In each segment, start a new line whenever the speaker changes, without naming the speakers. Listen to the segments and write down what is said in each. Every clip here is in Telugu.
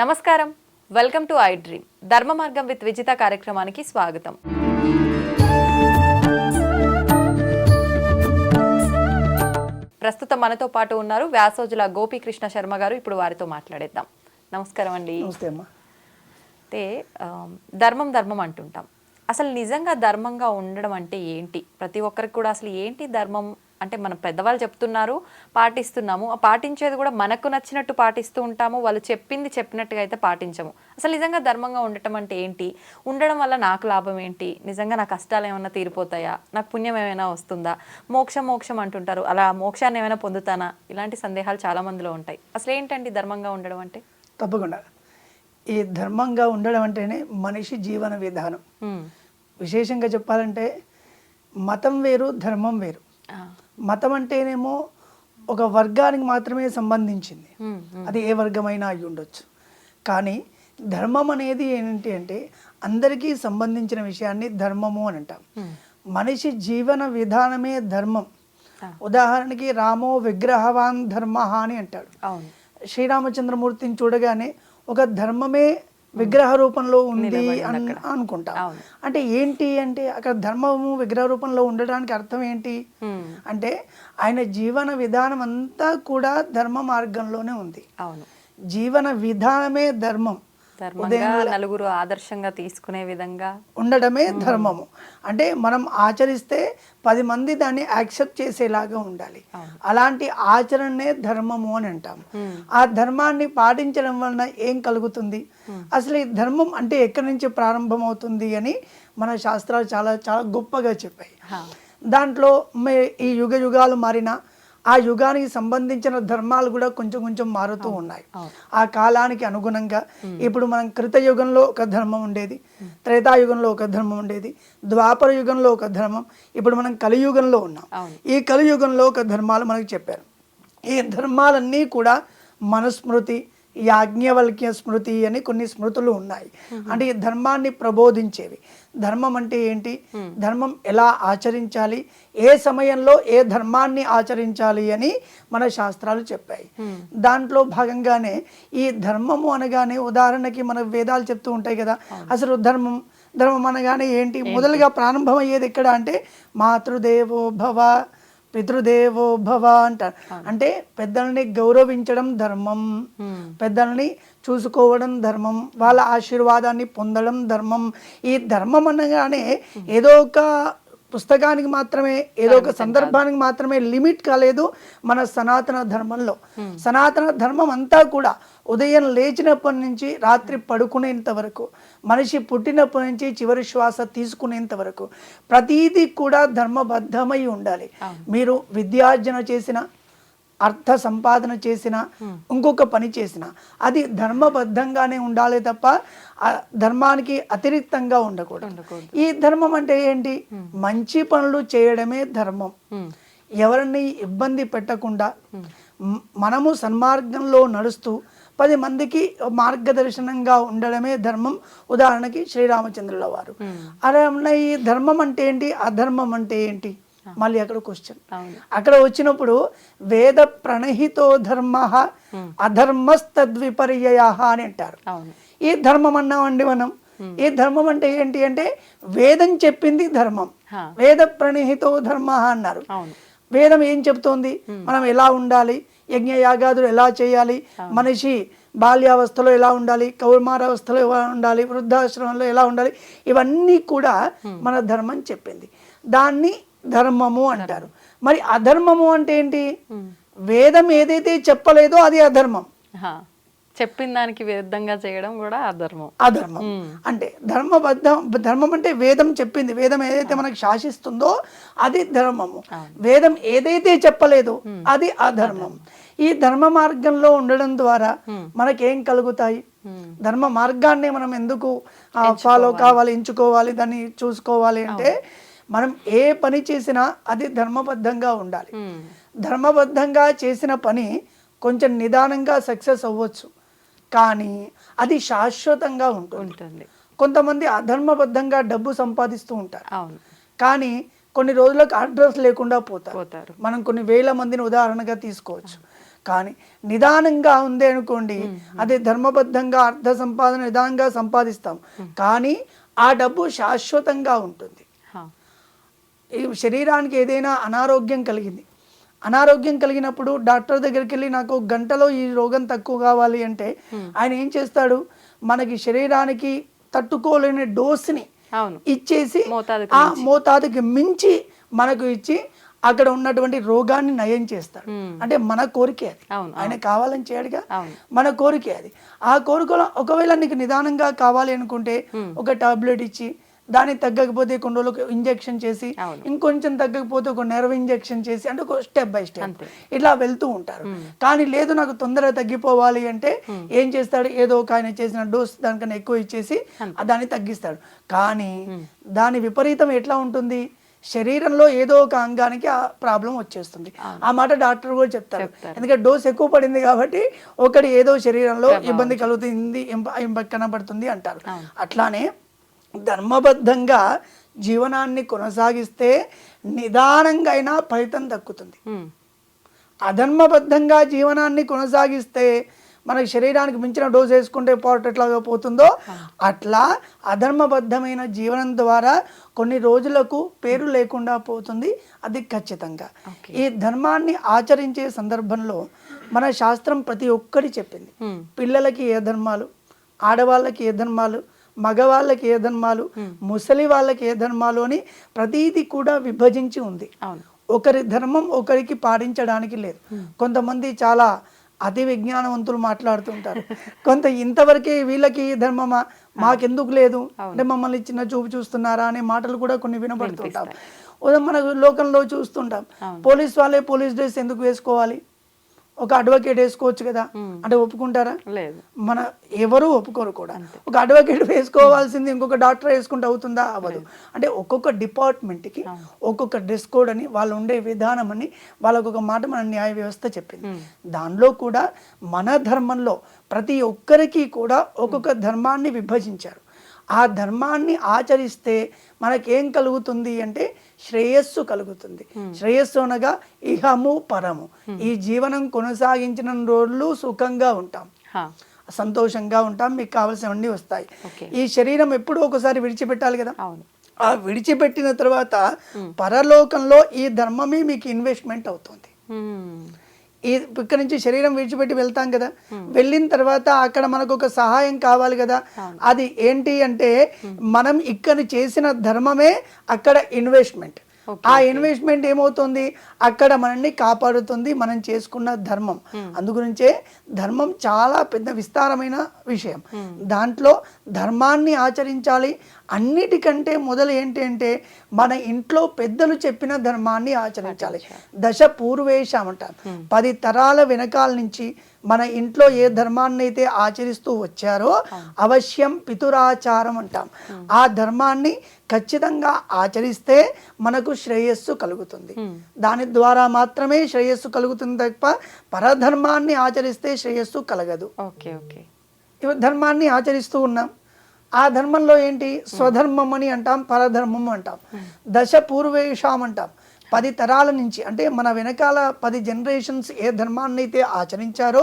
నమస్కారం. Welcome to I dream. ధర్మ మార్గం విత్ విజిత కార్యక్రమానికి స్వాగతం. ప్రస్తుతం మనతో పాటు ఉన్నారు వ్యాసోజుల గోపీకృష్ణ శర్మ గారు. ఇప్పుడు వారితో మాట్లాడేద్దాం. నమస్కారం అండి. అయితే ధర్మం ధర్మం అంటుంటాం. అసలు నిజంగా ధర్మంగా ఉండడం అంటే ఏంటి? ప్రతి ఒక్కరికి కూడా అసలు ఏంటి ధర్మం అంటే మన పెద్దవాళ్ళు చెప్తున్నారు పాటిస్తున్నాము. ఆ పాటించేది కూడా మనకు నచ్చినట్టు పాటిస్తూ ఉంటాము. వాళ్ళు చెప్పింది చెప్పినట్టుగా అయితే పాటించము. అసలు నిజంగా ధర్మంగా ఉండటం అంటే ఏంటి? ఉండడం వల్ల నాకు లాభం ఏంటి? నిజంగా నా కష్టాలు ఏమైనా తీరిపోతాయా? నాకు పుణ్యం ఏమైనా వస్తుందా? మోక్షం మోక్షం అంటుంటారు. అలా మోక్షాన్ని ఏమైనా పొందుతానా? ఇలాంటి సందేహాలు చాలా మందిలో ఉంటాయి. అసలు ఏంటండి ధర్మంగా ఉండడం అంటే?
తప్పకుండా. ఈ ధర్మంగా ఉండడం అంటేనే మనిషి జీవన విధానం. విశేషంగా చెప్పాలంటే మతం వేరు ధర్మం వేరు. మతం అంటేనేమో ఒక వర్గానికి మాత్రమే సంబంధించింది. అది ఏ వర్గమైనా అయి ఉండొచ్చు కానీ ధర్మం అనేది ఏంటి అంటే అందరికీ సంబంధించిన విషయాన్ని ధర్మము అని అంటాం. మనిషి జీవన విధానమే ధర్మం. ఉదాహరణకి రామో విగ్రహవాన్ ధర్మ అని అంటాడు శ్రీరామచంద్రమూర్తిని చూడగానే ఒక ధర్మమే విగ్రహ రూపంలో ఉంది అన్-. అనుకుంటాం. అంటే ఏంటి అంటే అక్కడ ధర్మము విగ్రహ రూపంలో ఉండడానికి అర్థం ఏంటి. అంటే ఆయన జీవన విధానం అంతా కూడా ధర్మ మార్గంలోనే ఉంది జీవన విధానమే ధర్మం
నలుగురు ఆదర్శంగా తీసుకునే విధంగా
ఉండడమే ధర్మము. అంటే మనం ఆచరిస్తే పది మంది దాన్ని యాక్సెప్ట్ చేసేలాగా ఉండాలి. అలాంటి ఆచరణనే ధర్మము అని అంటాం. ఆ ధర్మాన్ని పాటించడం వలన ఏం కలుగుతుంది? అసలు ఈ ధర్మం అంటే ఎక్కడి నుంచి ప్రారంభమవుతుంది అని మన శాస్త్రాలు చాలా చాలా గొప్పగా చెప్పాయి. దాంట్లో ఈ యుగ యుగాలు మారినా ఆ యుగానికి సంబంధించిన ధర్మాలు కూడా కొంచెం కొంచెం మారుతూ ఉన్నాయి. ఆ కాలానికి అనుగుణంగా ఇప్పుడు మనం కృతయుగంలో ఒక ధర్మం ఉండేది త్రేతాయుగంలో ఒక ధర్మం ఉండేది ద్వాపర యుగంలో ఒక ధర్మం ఇప్పుడు మనం కలియుగంలో ఉన్నాం. ఈ కలియుగంలో ఒక ధర్మాలు మనకు చెప్పారు. ఈ ధర్మాలన్నీ కూడా మనుస్మృతి యాజ్ఞవల్క్య స్మృతి అని కొన్ని స్మృతులు ఉన్నాయి. అంటే ఈ ధర్మాన్ని ప్రబోధించేవి. ధర్మం అంటే ఏంటి? ధర్మం ఎలా ఆచరించాలి? ఏ సమయంలో ఏ ధర్మాన్ని ఆచరించాలి అని మన శాస్త్రాలు చెప్పాయి. దాంట్లో భాగంగానే ఈ ధర్మము అనగానే ఉదాహరణకి మన వేదాలు చెప్తూ ఉంటాయి కదా అసలు ధర్మం ధర్మం అనగానే ఏంటి? మొదలుగా ప్రారంభమయ్యేది ఎక్కడ అంటే మాతృదేవో భవ పితృదేవో భవ అంటారు అంటే పెద్దల్ని గౌరవించడం ధర్మం పెద్దల్ని చూసుకోవడం ధర్మం వాళ్ళ ఆశీర్వాదాన్ని పొందడం ధర్మం. ఈ ధర్మం అనగానే ఏదో ఒక పుస్తకానికి మాత్రమే ఏదో ఒక సందర్భానికి మాత్రమే లిమిట్ కాలేదు మన సనాతన ధర్మంలో. సనాతన ధర్మం అంతా కూడా ఉదయం లేచినప్పటి నుంచి రాత్రి పడుకునేంత వరకు మనిషి పుట్టినప్పటి నుంచి చివరి శ్వాస తీసుకునేంత వరకు ప్రతీది కూడా ధర్మబద్ధమై ఉండాలి. మీరు విద్యార్జన చేసిన అర్థ సంపాదన చేసిన ఇంకొక పని చేసిన అది ధర్మబద్ధంగానే ఉండాలి తప్ప ధర్మానికి అతిరిక్తంగా ఉండకూడదు. ఈ ధర్మం అంటే ఏంటి? మంచి పనులు చేయడమే ధర్మం. ఎవరిని ఇబ్బంది పెట్టకుండా మనము సన్మార్గంలో నడుస్తూ పది మందికి మార్గదర్శనంగా ఉండడమే ధర్మం. ఉదాహరణకి శ్రీరామచంద్రుల వారు. అలా ఉన్న ఈ ధర్మం అంటే ఏంటి? అధర్మం అంటే ఏంటి? మళ్ళీ అక్కడ క్వశ్చన్ అక్కడ వచ్చినప్పుడు వేద ప్రణహితో ధర్మ అధర్మస్తద్విపర్యయ అని అంటారు. ఈ ధర్మం అన్నామండి మనం. ఈ ధర్మం అంటే ఏంటి అంటే వేదం చెప్పింది ధర్మం. వేద ప్రణహితో ధర్మ అన్నారు. వేదం ఏం చెప్తోంది? మనం ఎలా ఉండాలి? యజ్ఞ యాగాదులు ఎలా చేయాలి? మనిషి బాల్యావస్థలో ఎలా ఉండాలి? కౌమారావస్థలో ఎలా ఉండాలి? వృద్ధాశ్రమంలో ఎలా ఉండాలి? ఇవన్నీ కూడా మన ధర్మం చెప్పింది. దాన్ని ధర్మము అంటారు. మరి అధర్మము అంటే ఏంటి? వేదం ఏదైతే చెప్పలేదో అది అధర్మం.
చెప్పిన దానికి విరుద్ధంగా చేయడం కూడా అధర్మం.
అధర్మం. అంటే ధర్మబద్ధం ధర్మం అంటే వేదం చెప్పింది. వేదం ఏదైతే మనకు శాసిస్తుందో అది ధర్మము. వేదం ఏదైతే చెప్పలేదో అది అధర్మం. ఈ ధర్మ మార్గంలో ఉండడం ద్వారా మనకేం కలుగుతాయి? ధర్మ మార్గాన్ని మనం ఎందుకు ఫాలో కావాలి ఎంచుకోవాలి దాన్ని చూసుకోవాలి అంటే మనం ఏ పని చేసినా అది ధర్మబద్ధంగా ఉండాలి.
ఉమ్.
ధర్మబద్ధంగా చేసిన పని కొంచెం నిదానంగా సక్సెస్ అవ్వచ్చు. కానీ అది శాశ్వతంగా ఉంటుంది. కొంతమంది అధర్మబద్ధంగా డబ్బు సంపాదిస్తూ ఉంటారు. కానీ కొన్ని రోజులకు అడ్రస్ లేకుండా పోతారు. మనం కొన్ని వేల మందిని ఉదాహరణగా తీసుకోవచ్చు. కానీ నిదానంగా ఉంది అనుకోండి అదే ధర్మబద్ధంగా అర్థ సంపాదన నిదానంగా సంపాదిస్తాం. కానీ ఆ డబ్బు శాశ్వతంగా ఉంటుంది. ఈ శరీరానికి ఏదైనా అనారోగ్యం కలిగింది. అనారోగ్యం కలిగినప్పుడు డాక్టర్ దగ్గరికి వెళ్ళి నాకు గంటలో ఈ రోగం తక్కువ కావాలి అంటే ఆయన ఏం చేస్తాడు? మనకి శరీరానికి తట్టుకోలేని డోస్ని ఇచ్చేసి ఆ మోతాదుకి మించి మనకు ఇచ్చి అక్కడ ఉన్నటువంటి రోగాన్ని నయం చేస్తాడు. అంటే మన కోరికే అది. ఆయన కావాలని చేయడుగా. మన కోరికే అది. ఆ కోరికలో ఒకవేళ నీకు నిదానంగా కావాలి అనుకుంటే ఒక టాబ్లెట్ ఇచ్చి దానికి తగ్గకపోతే కొన్ని రోజులకు ఇంజెక్షన్ చేసి. ఇంకొంచెం తగ్గకపోతే ఒక నెర్వ్ ఇంజెక్షన్ చేసి అంటే ఒక స్టెప్ బై స్టెప్. ఇట్లా వెళ్తూ ఉంటారు. కానీ లేదు నాకు తొందరగా తగ్గిపోవాలి అంటే ఏం చేస్తాడు? ఏదో ఒక ఆయన చేసిన డోస్ దానికన్నా ఎక్కువ ఇచ్చేసి దాన్ని తగ్గిస్తాడు. కానీ దాని విపరీతం ఎట్లా ఉంటుంది? శరీరంలో ఏదో ఒక అంగానికి ఆ ప్రాబ్లం వచ్చేస్తుంది. ఆ మాట డాక్టర్ కూడా చెప్తారు. ఎందుకంటే డోస్ ఎక్కువ పడింది కాబట్టి ఒకటి ఏదో శరీరంలో ఇబ్బంది కలుగుతుంది కనబడుతుంది అంటారు. అట్లానే ధర్మబద్ధంగా జీవనాన్ని కొనసాగిస్తే నిదానంగా అయినా ఫలితం దక్కుతుంది. అధర్మబద్ధంగా జీవనాన్ని కొనసాగిస్తే మనకి శరీరానికి మించిన డోస్ వేసుకుంటే పాటు ఎట్లాగా పోతుందో అట్లా అధర్మబద్ధమైన జీవనం ద్వారా కొన్ని రోజులకు పేరు లేకుండా పోతుంది. అది ఖచ్చితంగా. ఈ ధర్మాన్ని ఆచరించే సందర్భంలో మన శాస్త్రం ప్రతి ఒక్కటి చెప్పింది. పిల్లలకి ఏ ధర్మాలు ఆడవాళ్ళకి ఏ ధర్మాలు మగవాళ్ళకి ఏ ధర్మాలు ముసలి వాళ్ళకి ఏ ధర్మాలు అని ప్రతీది కూడా విభజించి ఉంది. ఒకరి ధర్మం ఒకరికి పాటించడానికి లేదు. కొంతమంది చాలా అతి విజ్ఞానవంతులు మాట్లాడుతుంటారు. కొంత ఇంతవరకే వీళ్ళకి ధర్మమా మాకెందుకు లేదు? అంటే మమ్మల్ని చిన్న చూపు చూస్తున్నారా అనే మాటలు కూడా కొన్ని ఉదాహరణ మన లోకంలో చూస్తుంటాం. పోలీస్ వాళ్ళే పోలీస్ డ్రెస్ ఎందుకు వేసుకోవాలి? ఒక అడ్వకేట్ వేసుకోవచ్చు కదా. అంటే ఒప్పుకుంటారా?
లేదు.
మన ఎవరు ఒప్పుకోరు కూడా ఒక అడ్వకేట్ వేసుకోవాల్సింది ఇంకొక డాక్టర్ వేసుకుంటే అవుతుందా? అవ్వదు. అంటే ఒక్కొక్క డిపార్ట్మెంట్కి ఒక్కొక్క డ్రెస్ కోడ్ అని వాళ్ళు ఉండే విధానం అని వాళ్ళకు ఒక మాట మన న్యాయ వ్యవస్థ చెప్పింది. దానిలో కూడా మన ధర్మంలో ప్రతి ఒక్కరికి కూడా ఒక్కొక్క ధర్మాన్ని విభజించారు. ఆ ధర్మాన్ని ఆచరిస్తే మనకేం కలుగుతుంది అంటే శ్రేయస్సు కలుగుతుంది. శ్రేయస్సు అనగా ఇహము పరము. ఈ జీవనం కొనసాగించిన రోజులు సుఖంగా ఉంటాం. సంతోషంగా ఉంటాం మీకు కావాల్సినవన్నీ వస్తాయి. ఈ శరీరం ఎప్పుడూ ఒకసారి విడిచిపెట్టాలి కదా? ఆ విడిచిపెట్టిన తర్వాత పరలోకంలో ఈ ధర్మమే మీకు ఇన్వెస్ట్మెంట్ అవుతుంది. ఈ ఇక్కడ నుంచి శరీరం విడిచిపెట్టి వెళ్తాం కదా. వెళ్ళిన తర్వాత అక్కడ మనకు ఒక సహాయం కావాలి కదా. అది ఏంటి అంటే మనం ఇక్కడ చేసిన ధర్మమే అక్కడ ఇన్వెస్ట్మెంట్ ఆ ఇన్వెస్ట్మెంట్ ఏమవుతుంది? అక్కడ మనల్ని కాపాడుతుంది మనం చేసుకున్న ధర్మం. అందుగురించే ధర్మం చాలా పెద్ద విస్తారమైన విషయం. దాంట్లో ధర్మాన్ని ఆచరించాలి. అన్నిటికంటే మొదలు ఏంటి అంటే మన ఇంట్లో పెద్దలు చెప్పిన ధర్మాన్ని ఆచరించాలి. దశ పూర్వేశం అంటాం. పది తరాల వెనకాల నుంచి మన ఇంట్లో ఏ ధర్మాన్ని అయితే ఆచరిస్తూ వచ్చారో అవశ్యం పితురాచారం అంటాం. ఆ ధర్మాన్ని ఖచ్చితంగా ఆచరిస్తే మనకు శ్రేయస్సు కలుగుతుంది. దాని ద్వారా మాత్రమే శ్రేయస్సు కలుగుతుంది తప్ప పరధర్మాన్ని ఆచరిస్తే శ్రేయస్సు కలగదు.
Okay okay.
ధర్మాన్ని ఆచరిస్తూ ఉన్నాం. ఆ ధర్మంలో ఏంటి? స్వధర్మం అని అంటాం పరధర్మం అంటాం. దశ పూర్వేషాం అంటాం. పది తరాల నుంచి అంటే మన వెనకాల పది జనరేషన్స్ ఏ ధర్మాన్ని అయితే ఆచరించారో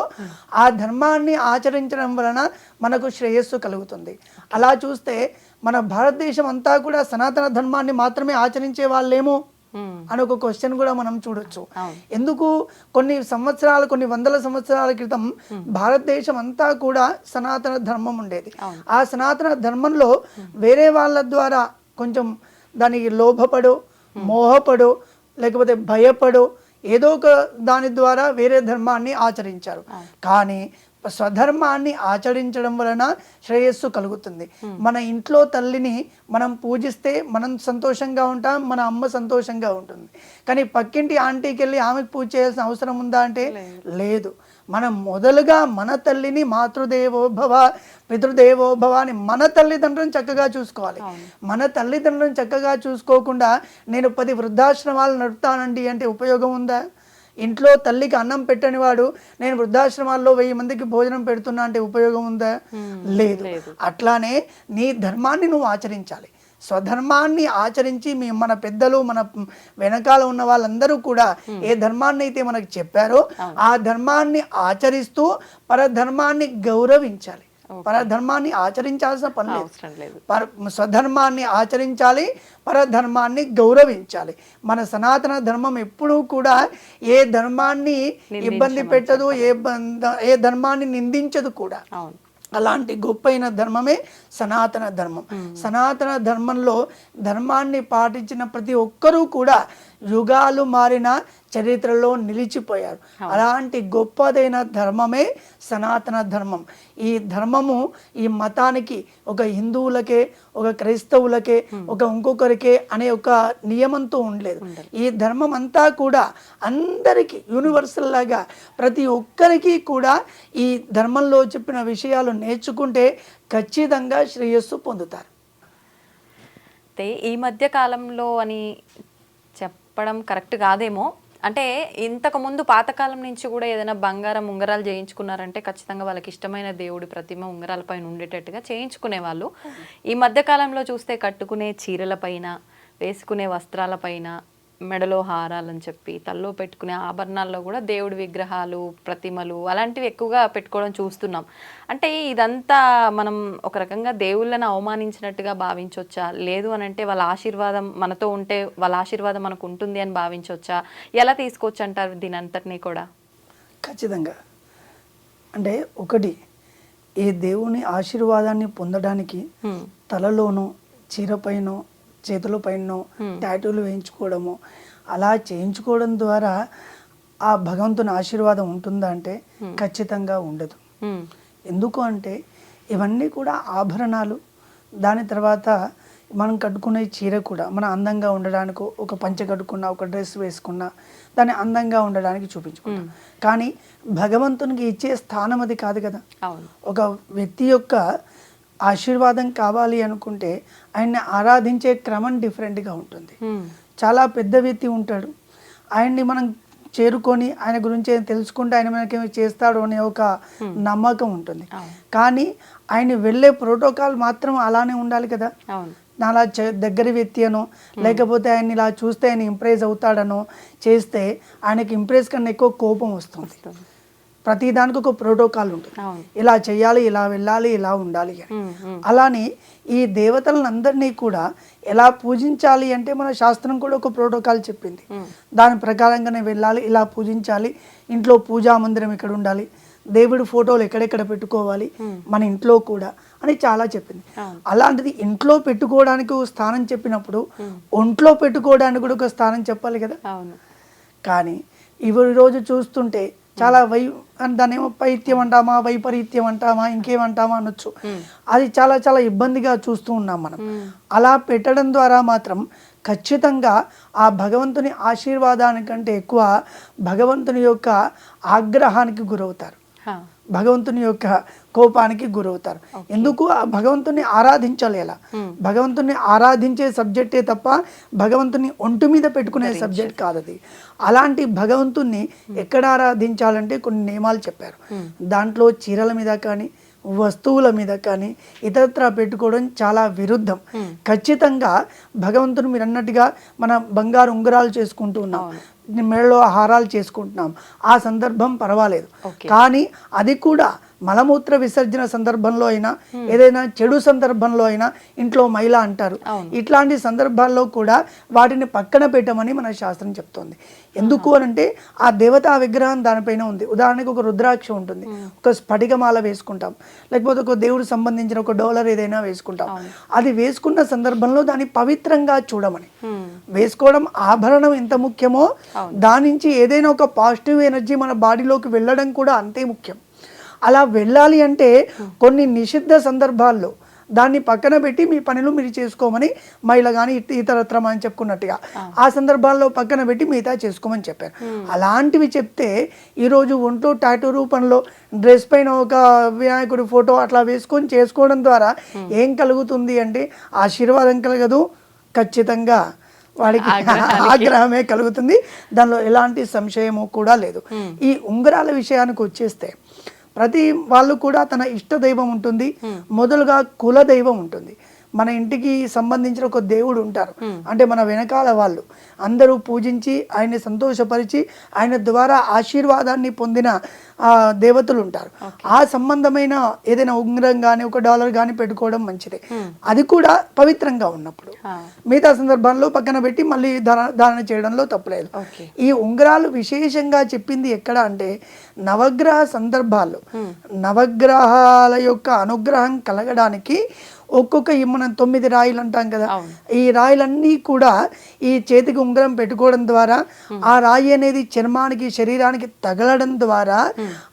ఆ ధర్మాన్ని ఆచరించడం వలన మనకు శ్రేయస్సు కలుగుతుంది. అలా చూస్తే మన భారతదేశం అంతా కూడా సనాతన ధర్మాన్ని మాత్రమే ఆచరించే వాళ్ళేమో. అని ఒక క్వశ్చన్ కూడా మనం చూడొచ్చు. ఎందుకు? కొన్ని సంవత్సరాలు కొన్ని వందల సంవత్సరాల క్రితం భారతదేశం అంతా కూడా సనాతన ధర్మం ఉండేది. ఆ సనాతన ధర్మంలో వేరే వాళ్ళ ద్వారా కొంచెం దానికి లోభపడో మోహపడో లేకపోతే భయపడో ఏదో ఒక దాని ద్వారా వేరే ధర్మాన్ని ఆచరించారు. కానీ స్వధర్మాన్ని ఆచరించడం వలన శ్రేయస్సు కలుగుతుంది. మన ఇంట్లో తల్లిని మనం పూజిస్తే మనం సంతోషంగా ఉంటాం మన అమ్మ సంతోషంగా ఉంటుంది. కానీ పక్కింటి ఆంటీకి వెళ్ళి ఆమెకు పూజ చేయాల్సిన అవసరం ఉందా అంటే లేదు. మనం మొదలుగా మన తల్లిని మాతృదేవోభవ పితృదేవోభవ అని మన తల్లిదండ్రులను చక్కగా చూసుకోవాలి. మన తల్లిదండ్రులను చక్కగా చూసుకోకుండా నేను పది వృద్ధాశ్రమాలు నడుపుతానండి అంటే ఉపయోగం ఉందా? ఇంట్లో తల్లికి అన్నం పెట్టని వాడు నేను వృద్ధాశ్రమాల్లో వెయ్యి మందికి భోజనం పెడుతున్నా అంటే ఉపయోగం ఉందా? లేదు. అట్లానే నీ ధర్మాన్ని నువ్వు ఆచరించాలి. స్వధర్మాన్ని ఆచరించి మీ మన పెద్దలు మన వెనకాల ఉన్న వాళ్ళందరూ కూడా ఏ ధర్మాన్ని అయితే మనకు చెప్పారో ఆ ధర్మాన్ని ఆచరిస్తూ పరధర్మాన్ని గౌరవించాలి. పరధర్మాన్ని ఆచరించాల్సిన పని లేదు. స్వధర్మాన్ని ఆచరించాలి పరధర్మాన్ని గౌరవించాలి. మన సనాతన ధర్మం ఎప్పుడూ కూడా ఏ ధర్మాన్ని ఇబ్బంది పెట్టదు ఏ ఏ ధర్మాన్ని నిందించదు కూడా. అలాంటి గొప్పైన ధర్మమే సనాతన ధర్మం. సనాతన ధర్మంలో ధర్మాన్ని పాటించిన ప్రతి ఒక్కరూ కూడా యుగాలు మారిన చరిత్రలో నిలిచిపోయారు. అలాంటి గొప్పదైన ధర్మమే సనాతన ధర్మం. ఈ ధర్మము ఈ మతానికి ఒక హిందువులకే ఒక క్రైస్తవులకే ఒక ఇంకొకరికే అనే ఒక నియమంతో ఉండలేదు. ఈ ధర్మం అంతా కూడా అందరికీ యూనివర్సల్ లాగా ప్రతి ఒక్కరికి కూడా ఈ ధర్మంలో చెప్పిన విషయాలు నేర్చుకుంటే ఖచ్చితంగా శ్రేయస్సు పొందుతారు.
అయితే ఈ మధ్య కాలంలో అని చెప్పడం కరెక్ట్ కాదేమో. అంటే ఇంతకు ముందు పాతకాలం నుంచి కూడా ఏదైనా బంగారం ఉంగరాలు చేయించుకున్నారంటే ఖచ్చితంగా వాళ్ళకి ఇష్టమైన దేవుడి ప్రతిమ ఉంగరాల పైన ఉండేటట్టుగా చేయించుకునే వాళ్ళు ఈ మధ్య కాలంలో చూస్తే కట్టుకునే చీరల పైన వేసుకునే వస్త్రాల పైన మెడలో హారాలని చెప్పి తల్లో పెట్టుకునే ఆభరణాల్లో కూడా దేవుడి విగ్రహాలు ప్రతిమలు అలాంటివి ఎక్కువగా పెట్టుకోవడం చూస్తున్నాం. అంటే ఇదంతా మనం ఒక రకంగా దేవుళ్ళని అవమానించినట్టుగా భావించవచ్చా లేదు అని అంటే వాళ్ళ ఆశీర్వాదం మనతో ఉంటే వాళ్ళ ఆశీర్వాదం మనకు ఉంటుంది అని భావించవచ్చా ఎలా తీసుకోవచ్చు అంటారు దీని అంతటినీ కూడా?
ఖచ్చితంగా. అంటే ఒకటి ఈ దేవుని ఆశీర్వాదాన్ని పొందడానికి. తలలోనో చీరపైనో చేతుల పైనో టాటూలు వేయించుకోవడము అలా చేయించుకోవడం ద్వారా ఆ భగవంతుని ఆశీర్వాదం ఉంటుందా అంటే ఖచ్చితంగా ఉండదు. ఎందుకు అంటే ఇవన్నీ కూడా ఆభరణాలు. దాని తర్వాత మనం కట్టుకునే చీర కూడా మన అందంగా ఉండడానికి ఒక పంచ కట్టుకున్నా ఒక డ్రెస్ వేసుకున్నా దాన్ని అందంగా ఉండడానికి చూపించుకుంటాం. కానీ భగవంతునికి ఇచ్చే స్థానం అది కాదు కదా. ఒక వ్యక్తి యొక్క ఆశీర్వాదం కావాలి అనుకుంటే ఆయన్ని ఆరాధించే క్రమం డిఫరెంట్గా ఉంటుంది. చాలా పెద్ద వ్యక్తి ఉంటాడు. ఆయన్ని మనం చేరుకొని ఆయన గురించి తెలుసుకుంటే ఆయన మనకేమో చేస్తాడు అనే ఒక నమ్మకం ఉంటుంది. కానీ ఆయన వెళ్ళే ప్రోటోకాల్ మాత్రం అలానే ఉండాలి కదా. అలా దగ్గర వ్యక్తి అనో లేకపోతే ఆయన ఇలా చూస్తే ఆయన ఇంప్రెస్ అవుతాడనో చేస్తే ఆయనకి ఇంప్రెస్ కన్నా ఎక్కువ కోపం వస్తుంది. ప్రతి దానికి ఒక ప్రోటోకాల్ ఉంటుంది. ఇలా చేయాలి ఇలా వెళ్ళాలి ఇలా ఉండాలి అని. అలానే ఈ దేవతలందరినీ కూడా ఎలా పూజించాలి అంటే మన శాస్త్రం కూడా ఒక ప్రోటోకాల్ చెప్పింది. దాని ప్రకారంగానే వెళ్ళాలి ఇలా పూజించాలి. ఇంట్లో పూజా మందిరం ఇక్కడ ఉండాలి. దేవుడి ఫోటోలు ఎక్కడెక్కడ పెట్టుకోవాలి? మన ఇంట్లో కూడా అని చాలా చెప్పింది. అలాంటిది ఇంట్లో పెట్టుకోవడానికి ఒక స్థానం చెప్పినప్పుడు ఒంట్లో పెట్టుకోవడానికి కూడా ఒక స్థానం చెప్పాలి కదా? కానీ ఇవి రోజు చూస్తుంటే చాలా వై దాన్ని ఏమో పైత్యం అంటామా వైపరీత్యం అంటామా ఇంకేమంటామా అనొచ్చు. అది చాలా చాలా ఇబ్బందిగా చూస్తూ ఉన్నాం మనం. అలా పెట్టడం ద్వారా మాత్రం ఖచ్చితంగా ఆ భగవంతుని ఆశీర్వాదానికంటే ఎక్కువ భగవంతుని యొక్క ఆగ్రహానికి గురవుతారు. భగవంతుని యొక్క కోపానికి గురవుతారు. ఎందుకు? ఆ భగవంతుని ఆరాధించాలి ఎలా? భగవంతుని ఆరాధించే సబ్జెక్టే తప్ప భగవంతుని ఒంటి మీద పెట్టుకునే సబ్జెక్ట్ కాదు అది అలాంటి భగవంతుణ్ణి ఎక్కడ ఆరాధించాలంటే కొన్ని నియమాలు చెప్పారు. దాంట్లో చీరల మీద కానీ వస్తువుల మీద కానీ ఇతరత్ర పెట్టుకోవడం చాలా విరుద్ధం. ఖచ్చితంగా భగవంతుని మీరు అన్నట్టుగా మన బంగారు ఉంగరాలు చేసుకుంటూ ఉన్నాం. మెడలో హారాలు చేసుకుంటున్నాం. ఆ సందర్భం పర్వాలేదు. కానీ అది కూడా మలమూత్ర విసర్జన సందర్భంలో అయినా ఏదైనా చెడు సందర్భంలో అయినా ఇంట్లో మహిళ అంటారు. ఇట్లాంటి సందర్భాల్లో కూడా వాటిని పక్కన పెట్టమని మన శాస్త్రం చెప్తోంది. ఎందుకు అనంటే ఆ దేవతా విగ్రహం దానిపైన ఉంది. ఉదాహరణకు ఒక రుద్రాక్ష ఉంటుంది. ఒక స్ఫటికమాల వేసుకుంటాం. లేకపోతే ఒక దేవుడు సంబంధించిన ఒక డోలర్ ఏదైనా వేసుకుంటాం. అది వేసుకున్న సందర్భంలో దాన్ని పవిత్రంగా చూడమని. వేసుకోవడం ఆభరణం ఎంత ముఖ్యమో దాని నుంచి ఏదైనా ఒక పాజిటివ్ ఎనర్జీ మన బాడీలోకి వెళ్ళడం కూడా అంతే ముఖ్యం. అలా వెళ్ళాలి అంటే కొన్ని నిషిద్ధ సందర్భాల్లో దాన్ని పక్కన పెట్టి మీ పనులు మీరు చేసుకోమని మహిళ కానీ ఇతరత్రం అని చెప్పుకున్నట్టుగా ఆ. సందర్భాల్లో పక్కన పెట్టి మిగతా చేసుకోమని చెప్పారు. అలాంటివి చెప్తే ఈరోజు ఒంట్లో టాటూ రూపంలో డ్రెస్ పైన ఒక వినాయకుడి ఫోటో అట్లా వేసుకొని చేసుకోవడం ద్వారా ఏం కలుగుతుంది అంటే ఆశీర్వాదం కలగదు ఖచ్చితంగా వాడికి ఆగ్రహమే కలుగుతుంది. దానిలో ఎలాంటి సంశయము కూడా లేదు. ఈ ఉంగరాల విషయానికి వచ్చేస్తే ప్రతి వాళ్ళు కూడా తన ఇష్ట దైవం ఉంటుంది. మొదలుగా కుల దైవం ఉంటుంది. మన ఇంటికి సంబంధించిన ఒక దేవుడు ఉంటారు. అంటే మన వెనకాల వాళ్ళు. అందరూ పూజించి ఆయన్ని సంతోషపరిచి ఆయన ద్వారా ఆశీర్వాదాన్ని పొందిన ఆ దేవతలు ఉంటారు. ఆ సంబంధమైన ఏదైనా ఉంగరం కానీ ఒక డాలర్ కానీ పెట్టుకోవడం మంచిదే. అది కూడా పవిత్రంగా ఉన్నప్పుడు. మిగతా సందర్భాల్లో పక్కన పెట్టి మళ్ళీ ధార ధారణ చేయడంలో తప్పులేదు. ఈ ఉంగరాలు విశేషంగా చెప్పింది ఎక్కడ అంటే నవగ్రహ సందర్భాల్లో. నవగ్రహాల యొక్క అనుగ్రహం కలగడానికి ఒక్కొక్క మనం తొమ్మిది రాయిలు అంటాం కదా. ఈ రాయిలన్నీ కూడా ఈ చేతికి ఉంగరం పెట్టుకోవడం ద్వారా ఆ రాయి అనేది చర్మానికి శరీరానికి తగలడం ద్వారా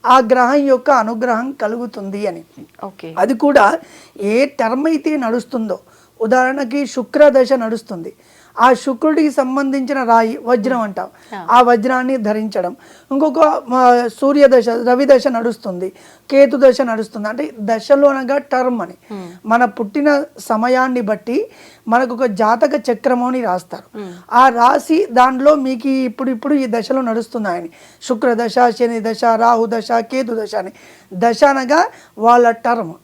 ఆ గ్రహం యొక్క అనుగ్రహం కలుగుతుంది అని.
ఓకే.
అది కూడా ఏ టర్మ్ అయితే నడుస్తుందో ఉదాహరణకి శుక్ర దశ నడుస్తుంది ఆ శుక్రుడికి సంబంధించిన రాయి వజ్రం అంటాం. ఆ. వజ్రాన్ని ధరించడం. ఇంకొక ఆ, సూర్య దశ రవి దశ నడుస్తుంది. కేతు దశ నడుస్తుంది. అంటే దశలో అనగా టర్మ్ అని. మన పుట్టిన సమయాన్ని బట్టి మనకు ఒక జాతక చక్రము అని రాస్తారు. ఆ రాసి దాంట్లో మీకు ఇప్పుడు ఇప్పుడు ఈ దశలో నడుస్తున్నాయని. శుక్ర దశ శని దశ రాహు దశ కేతు దశ అని. దశ అనగా వాళ్ళ టర్మ్.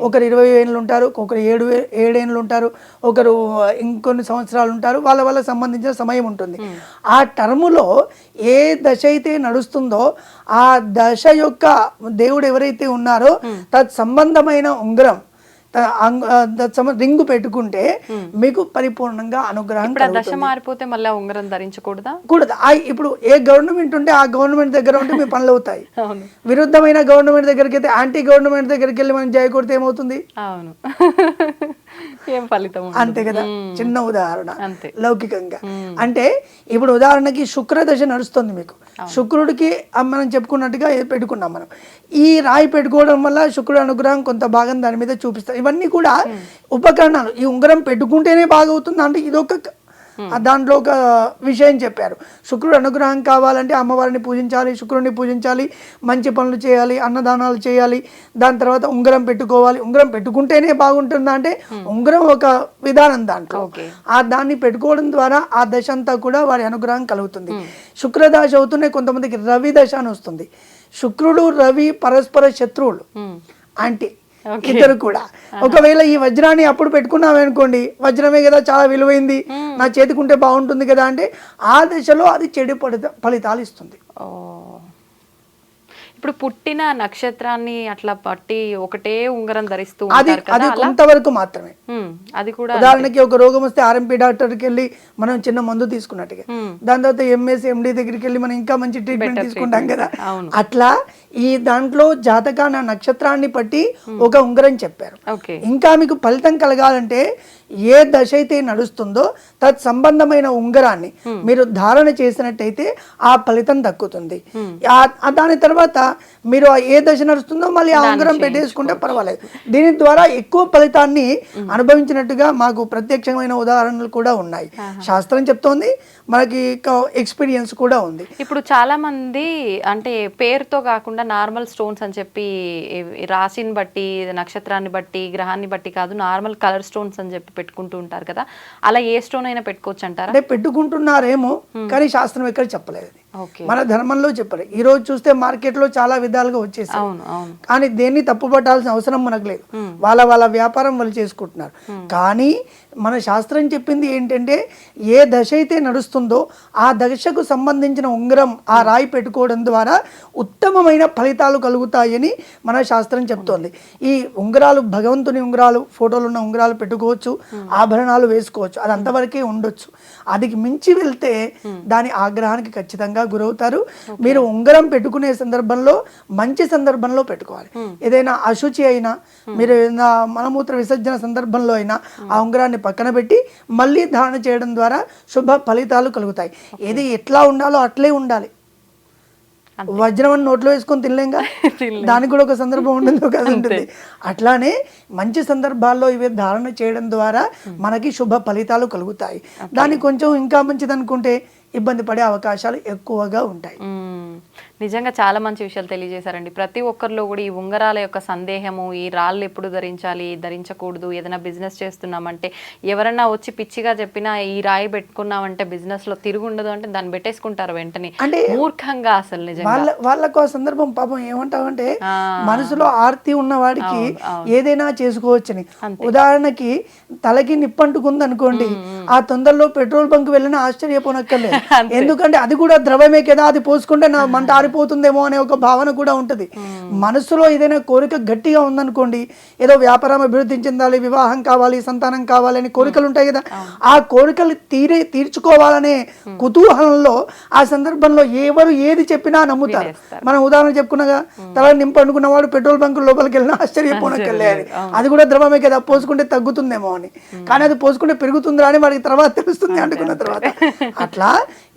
ఒకరు ఇరవై ఏళ్ళు ఉంటారు ఒకరు ఏడు ఏడేళ్ళు ఉంటారు ఒకరు ఇంకొన్ని సంవత్సరాలు ఉంటారు వాళ్ళ వాళ్ళ సంబంధించిన సమయం ఉంటుంది. ఆ టర్ములో ఏ దశ అయితే నడుస్తుందో ఆ దశ యొక్క దేవుడు ఎవరైతే ఉన్నారో తత్ సంబంధమైన ఉంగరం రింగు పెట్టుకుంటే మీకు పరిపూర్ణంగా అనుగ్రహం
దశ. మారిపోతే మళ్ళీ ఉంగరం ధరించకూడదా?
కూడదు. ఇప్పుడు ఏ గవర్నమెంట్ ఉంటే ఆ గవర్నమెంట్ దగ్గర ఉంటే మీ పనులు అవుతాయి. విరుద్ధమైన గవర్నమెంట్ దగ్గరికి అయితే యాంటీ గవర్నమెంట్ దగ్గరికి వెళ్ళి మనం జయ కొడితే ఏమవుతుంది?
అవును. ఏం ఫలితం.
అంతే కదా? చిన్న ఉదాహరణ. లౌకికంగా. అంటే ఇప్పుడు ఉదాహరణకి శుక్ర దశ నడుస్తుంది మీకు. శుక్రుడికి మనం చెప్పుకున్నట్టుగా పెట్టుకున్నాం మనం. ఈ రాయి పెట్టుకోవడం వల్ల శుక్రుడు అనుగ్రహం కొంత భాగం దాని మీద చూపిస్తారు ఇవన్నీ కూడా ఉపకరణాలు. ఈ ఉంగరం పెట్టుకుంటేనే బాగవుతుంది. అంటే ఇదొక దాంట్లో ఒక విషయం చెప్పారు. శుక్రుడు అనుగ్రహం కావాలంటే అమ్మవారిని పూజించాలి శుక్రుడిని పూజించాలి మంచి పనులు చేయాలి అన్నదానాలు చేయాలి దాని తర్వాత ఉంగరం పెట్టుకోవాలి. ఉంగరం పెట్టుకుంటేనే బాగుంటుందా అంటే ఉంగరం ఒక విధానం దాంట్లో. ఆ దాన్ని పెట్టుకోవడం ద్వారా ఆ దశ అంతా కూడా వారి అనుగ్రహం కలుగుతుంది. శుక్రదశ అవుతూనే కొంతమందికి రవి దశ అని వస్తుంది. శుక్రుడు రవి పరస్పర శత్రువులు.
ఉమ్.
అంటే ఇద్దరు కూడా. ఒకవేళ ఈ వజ్రాన్ని అప్పుడు పెట్టుకున్నాం అనుకోండి వజ్రమే కదా చాలా విలువైంది. నా చేతికుంటే బాగుంటుంది కదా అంటే ఆ దశలో అది చెడు ఫలిత- ఫలితాలు ఇస్తుంది.
ఇప్పుడు పుట్టిన నక్షత్రాన్ని అట్లా పట్టి ఒకటే ఉంగరం ధరిస్తూ
అది అది కొంతవరకు మాత్రమే.
అది కూడా
ఉదాహరణకి ఒక రోగం వస్తే ఆర్ఎంపీ డాక్టర్కి వెళ్ళి మనం చిన్న మందు తీసుకున్నట్టుగా. దాని తర్వాత ఎంఎస్ ఎండి దగ్గరికి వెళ్ళి మనం ఇంకా మంచి ట్రీట్మెంట్ తీసుకుంటాం కదా. అట్లా ఈ దాంట్లో జాతకాన నక్షత్రాన్ని బట్టి ఒక ఉంగరం చెప్పారు. ఇంకా మీకు ఫలితం కలగాలంటే ఏ దశ అయితే నడుస్తుందో తత్ సంబంధమైన ఉంగరాన్ని మీరు ధారణ చేసినట్టయితే ఆ ఫలితం దక్కుతుంది. ఆ దాని తర్వాత మీరు ఆ ఏ దశ నడుస్తుందో మళ్ళీ ఆ ఉంగరం పెట్టేసుకుంటే పర్వాలేదు. దీని ద్వారా ఎక్కువ ఫలితాన్ని అనుభవించినట్టుగా మాకు ప్రత్యక్షమైన ఉదాహరణలు కూడా ఉన్నాయి. శాస్త్రం చెప్తోంది మనకి ఎక్స్పీరియన్స్ కూడా ఉంది.
ఇప్పుడు చాలా మంది అంటే పేరుతో కాకుండా నార్మల్ స్టోన్స్ అని చెప్పి రాశిని బట్టి నక్షత్రాన్ని బట్టి గ్రహాన్ని బట్టి కాదు నార్మల్ కలర్ స్టోన్స్ అని చెప్పి పెట్టుకుంటూ ఉంటారు కదా? అలా ఏ స్టోన్ అయినా పెట్టుకోవచ్చు అంటారా
అంటే పెట్టుకుంటున్నారేమో కానీ శాస్త్రం ఎక్కడ చెప్పలేదు మన ధర్మంలో చెప్పారు. ఈ రోజు చూస్తే మార్కెట్లో చాలా విధాలుగా వచ్చేసాయి. కానీ దేన్ని తప్పుపట్టాల్సిన అవసరం మనకు లేదు. వాళ్ళ వాళ్ళ వ్యాపారం వాళ్ళు చేసుకుంటున్నారు. కానీ మన శాస్త్రం చెప్పింది ఏంటంటే ఏ దశ అయితే నడుస్తుందో ఆ దశకు సంబంధించిన ఉంగరం ఆ రాయి పెట్టుకోవడం ద్వారా ఉత్తమమైన ఫలితాలు కలుగుతాయని మన శాస్త్రం చెప్తోంది. ఈ ఉంగరాలు భగవంతుని ఉంగరాలు ఫోటోలు ఉన్న ఉంగరాలు పెట్టుకోవచ్చు ఆభరణాలు వేసుకోవచ్చు అది అంతవరకే ఉండొచ్చు. అది మించి వెళ్తే దాని ఆగ్రహానికి ఖచ్చితంగా గురవుతారు. మీరు ఉంగరం పెట్టుకునే సందర్భంలో మంచి సందర్భంలో పెట్టుకోవాలి. ఏదైనా అశుచి అయినా మీరు ఏదైనా మలమూత్ర విసర్జన సందర్భంలో అయినా ఆ ఉంగరాన్ని పక్కన పెట్టి మళ్ళీ ధారణ చేయడం ద్వారా శుభ ఫలితాలు కలుగుతాయి. ఏది ఎట్లా ఉండాలో అట్లే ఉండాలి. వజ్రం అని నోట్లో వేసుకొని తినలేంగా?
తినలేం.
దానికి కూడా ఒక సందర్భం ఉంటుంది ఒక ఉంటుంది. అట్లానే మంచి సందర్భాల్లో ఇవి ధారణ చేయడం ద్వారా మనకి శుభ ఫలితాలు కలుగుతాయి. దానికి కొంచెం ఇంకా మంచిది అనుకుంటే ఇబ్బంది పడే అవకాశాలు ఎక్కువగా ఉంటాయి.
నిజంగా చాలా మంచి విషయాలు తెలియజేశారండి ప్రతి ఒక్కరిలో కూడా ఈ ఉంగరాల యొక్క సందేహము ఈ రాళ్ళు ఎప్పుడు ధరించాలి ధరించకూడదు ఏదైనా బిజినెస్ చేస్తున్నామంటే ఎవరన్నా వచ్చి పిచ్చిగా చెప్పినా ఈ రాయి పెట్టుకున్నామంటే బిజినెస్లో తిరుగుండదు అంటే దాన్ని పెట్టేసుకుంటారు వెంటనే
అంటే
మూర్ఖంగా అసలు నిజంగా
వాళ్ళ వాళ్ళకు ఆ సందర్భం పాపం ఏమంటామంటే. మనసులో ఆర్తి ఉన్న వాడికి. ఏదైనా చేసుకోవచ్చని. ఉదాహరణకి తలకి నిప్పంటుకుంది అనుకోండి ఆ తొందరలో పెట్రోల్ బంక్ వెళ్ళిన ఆశ్చర్యపోనక్కర్లేదు. ఎందుకంటే అది కూడా ద్రవమే కదా అది పోసుకుంటే నా మంట ఆరిపోతుందేమో అనే ఒక భావన కూడా ఉంటది. మనసులో ఏదైనా కోరిక గట్టిగా ఉందనుకోండి ఏదో వ్యాపారం అభివృద్ధి చెందాలి వివాహం కావాలి సంతానం కావాలి అని కోరికలు ఉంటాయి కదా. ఆ కోరికలు తీరే తీర్చుకోవాలనే కుతూహలంలో ఆ సందర్భంలో ఎవరు ఏది చెప్పినా నమ్ముతారు. మనం ఉదాహరణ చెప్పుకున్నగా తల నింపు అనుకున్నవాడు పెట్రోల్ బంక్ లోపలికి వెళ్ళినా ఆశ్చర్యపోనకెళ్ళే అని అది కూడా ద్రవమే కదా పోసుకుంటే తగ్గుతుందేమో అని. కానీ అది పోసుకుంటే పెరుగుతుందా అని వాడికి తర్వాత తెలుస్తుంది అంటుకున్న తర్వాత. అట్లా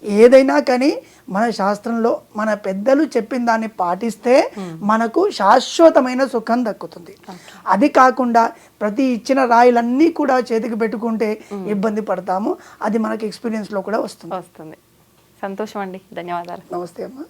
ఏదైనా కానీ మన శాస్త్రంలో మన పెద్దలు చెప్పిన దాన్ని పాటిస్తే మనకు శాశ్వతమైన సుఖం దక్కుతుంది. అది కాకుండా ప్రతి ఇచ్చిన రాయిలన్నీ కూడా చేతికి పెట్టుకుంటే ఇబ్బంది పడతాము. అది మనకి ఎక్స్పీరియన్స్లో కూడా వస్తుంది.
వస్తుంది. సంతోషం అండి. ధన్యవాదాలు.
నమస్తే అమ్మా.